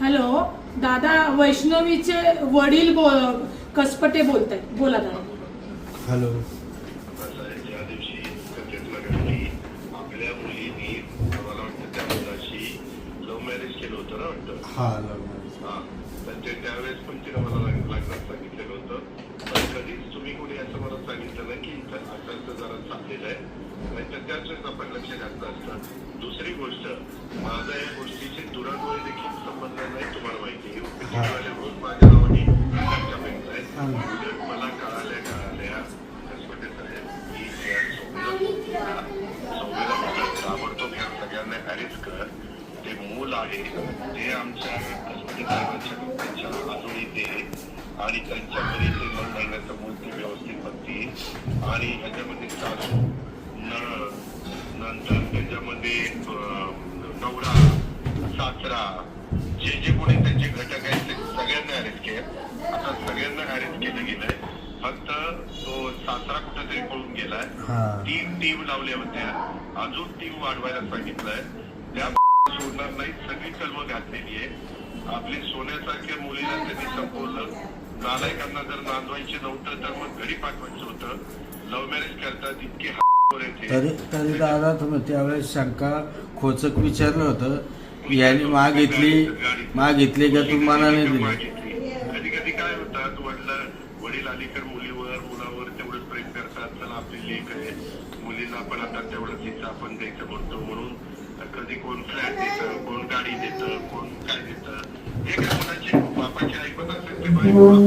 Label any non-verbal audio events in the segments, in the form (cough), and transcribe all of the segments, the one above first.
Hello दादा वैष्णवीचे वडील बोल कसपटे बोलत आहेत बोला दादा. हॅलो. असं आहे, ज्या दिवशी कथेतला घडली आपल्या मुलीनी मला वाटतं त्या मुलाशी लव्ह मॅरेज केलं होतं ना वाटतं हा लग्न हा तर ते त्यावेळेस पण मला लग्न- लग्नात सांगितलेलं होतं. पण कधीच तुम्ही कोणी असं मला सांगितलं नाही की इथं असं असं जरा चाललेलं आहे. नाहीतर त्याच वेळेस आपण लक्ष घातलं असतं. दुसरी गोष्ट माझा या ते मूल आहे ते आमच्या त्यांच्या अजूनही ते आणि त्यांच्या घरी ते नऊ महिन्याचं मूल ते व्यवस्थित बघतील आणि ह्याच्यामध्ये सासू नळ नंतर त्याच्यामध्ये नवरा सासरा जे जे कोणी त्यांचे घटक आहेत तो सासरा कुठेतरी पळून गेलाय. तीन टीम लावल्या होत्या अजून टीम वाढवायला सांगितलंय. त्या (laughs) सोडणार नाही. सगळी कलमं घातलेली आहे. आपली सोन्यासारख्या मुलीला त्यांनी संपवलं. नालायकांना जर नांदवायचे नव्हतं तर मग घरी पाठवायचं होतं. लव्ह मॅरेज करतात इतके. (laughs) तरी तरी दादा तुम्ही त्यावेळेस शंका खोचक विचारलं होतं. याने मागितली मागितली का तू मनाने दिली? कधी कधी काय होतात वडील वडील अलीकड मुलीवर मुलावर तेवढंच प्रेम करतात. चला आपली लेख आहे. मुलीला पण आता तेवढंच हिस्सा आपण द्यायचं म्हणतो म्हणून कधी कोण फ्लॅट देतं कोण गाडी देतं कोण काय देतं हे काय मुलाची बापाची ऐकत असेल ते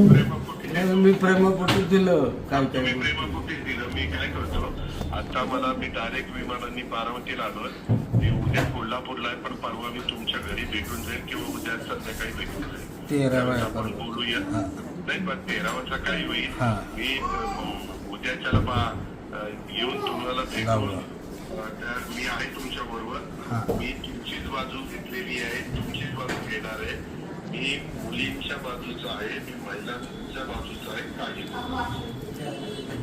प्रेमापोटी नाही, मी प्रेमापोटी दिलं काय काय तुम्ही प्रेमापोटीच दिलं. मी काय करतो आता मला मी डायरेक्ट विमानांनी बारामतीला आलोय मी उद्या कोल्हापूरला आहे पण परवा मी तुमच्या घरी भेटून जाईल किंवा उद्या संध्याकाळी भेटून जाईल. आपण. बोलूया. हा. नाही पण तेरावाचा काही होईल हा. मी अं, उद्याच्याला येऊन तुम्हाला भेटून गावला. अं, त्या मी आहे तुमच्या हा. बरोबर मी तुमचीच बाजू घेतलेली आहे तुमचीच बाजू घेणार आहे मी मुलींच्या बाजूचा आहे मी महिलांच्या बाजूचा आहे काळजी करू नका.